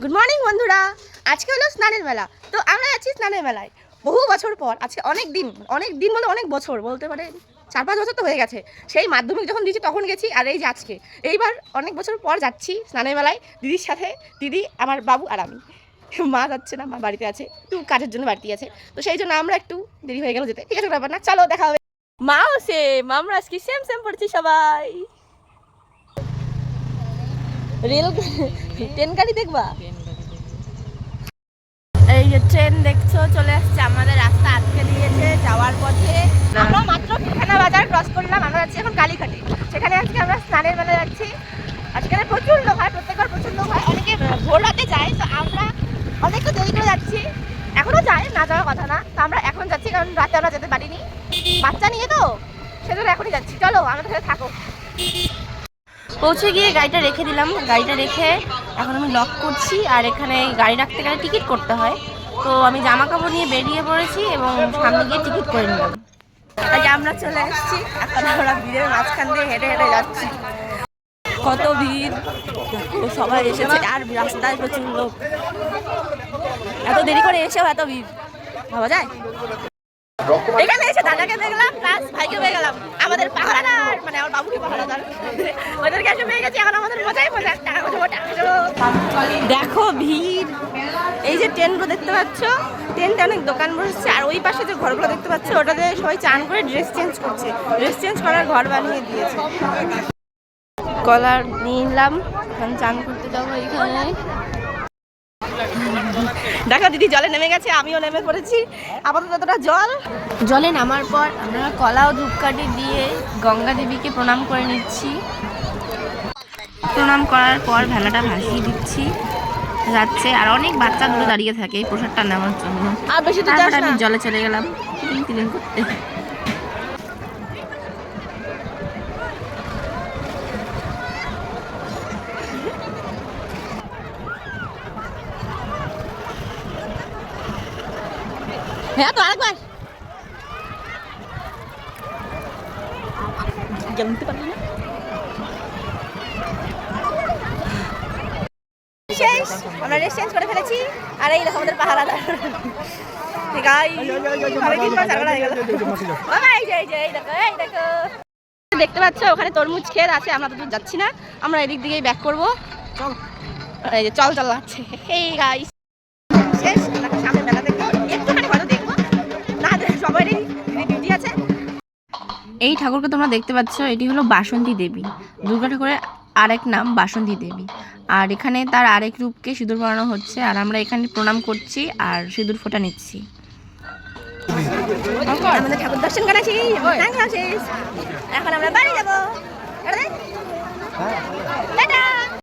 Good morning বন্ধুরা। আজকে হলো স্নানের মেলা তো আমরা আছি স্নানের মেলায় বহু বছর পর, আজকে অনেক দিন অনেক দিন বলে অনেক বছর, বলতে পারে চার পাঁচ বছর তো হয়ে গেছে। সেই মাধ্যমিক যখন দিয়েছি তখন গেছি, আর এই যে আজকে। এইবার অনেক বছর পর যাচ্ছি স্নানের মেলায় দিদির সাথে, দিদি, আমার বাবু আর আমি। মা যাচ্ছে না, মা বাড়িতে আছে, একটু কাজের জন্য বাড়িতে আছে। তো সেই জন্য আমরা একটু দেরি হয়ে গেল যেতে। ঠিক আছে ব্যাপার না, চলো দেখা হবে। মাও সেম আমরা আজকে সেম সেম পড়ছি সবাই। রেল ট্রেন গাড়ি দেখবা? এই যে ট্রেন দেখছ, চলে আসছে আমাদের রাস্তা আটকে দিয়েছে যাওয়ার পথে। আমরা মাত্র ঠিকানা বাজার ক্রস করলাম, আমরা যাচ্ছি এখন কালীঘাটে। সেখানে আজকে আমরা স্নানের বেলা যাচ্ছি। সেখানে প্রচুর লোক হয় প্রত্যেকবার প্রচুর লোক হয় অনেকে ভোর রাতে যায়, তো আমরা অনেকটা দেরি করে যাচ্ছি। এখনও যায়, না যাওয়ার কথা না। তো আমরা এখন যাচ্ছি, কারণ রাতে আমরা যেতে পারিনি। বাচ্চা নিয়ে তো, সেজন্য এখনই যাচ্ছি। চলো, আমাদের সাথে থাকো। পৌঁছে গিয়ে গাড়িটা রেখে দিলাম। গাড়িটা রেখে এখন আমি লক করছি আর এখানে গাড়ি রাখতে গেলে টিকিট করতে হয়। তো আমি জামা কাপড় নিয়ে বেরিয়ে পড়েছি এবং সামনে গিয়ে টিকিট করে নিলাম। আজ আমরা চলে এসেছি। এখন আমরা ভিড়ের মাঝখান দিয়ে হেঁটে হেঁটে যাচ্ছি। কত ভিড়? সবাই এসেছে। আর রাস্তায় প্রচুর লোক। এত দেরি করে এসেও এত ভিড়। ভাবা যায়? এখানে এসে দাদাকে দেখলাম প্লাস ভাইকে পেয়ে গেলাম। আমাদের পাহারাদার মানে আমার বাবুকে পাহারাদার। ওদেরকে এসে পেয়ে গেছি, এখন আমাদের মজাই মজা টাকা টাকা দেখো ভিড়। এই যে ট্রেনগুলো দেখতে পাচ্ছ, ট্রেনটা অনেক দোকান বসছে, আর ওই পাশে যে ঘরগুলো দেখতে পাচ্ছ, ওটাতে সবাই চান করে ড্রেস চেঞ্জ করছে। ড্রেস চেঞ্জ করার ঘর বানিয়ে দিয়েছে। কলার নিলাম এখন চান করতে যাব এইখানে দেখো দিদি জলে নেমে গেছে আমিও নেমে পড়েছি। আপাতত যতটা জল। জলে নামার পর আমরা কলা ও ধূপকাঠি দিয়ে গঙ্গা দেবীকে প্রণাম করে নিচ্ছি। প্রণাম করার পর ভেলাটা ভাসিয়ে দিচ্ছি। যাচ্ছে আর অনেক বাচ্চা দুটো দাঁড়িয়ে থাকে এই প্রসাদটা নেওয়ার জন্য। আর বেশি তো আমি জলে চলে গেলাম। করতে। হ্যাঁ তো আরেকবার। জানতে পারলি না শেষ। আমরা ড্রেস চেঞ্জ করে ফেলেছি। আর এই দেখো আমাদের এই দেখো দেখতে পাচ্ছ ওখানে তরমুজ ক্ষেত আছে আমরা তো দূর যাচ্ছি না। আমরা এদিক দিকেই ব্যাক করব। চল। চল চল আছে এই গাইস এই ঠাকুরকে তোমরা দেখতে পাচ্ছ এটি হলো বাসন্তী দেবী। দুর্গা ঠাকুরের আরেক নাম বাসন্তী দেবী। আর এখানে তার আরেক রূপকে সিঁদুর পড়ানো হচ্ছে। আর আমরা এখানে প্রণাম করছি আর সিঁদুর ফোটা নিচ্ছি। আমাদের ঠাকুর দর্শন করেছি। এখন আমরা বাড়ি যাব।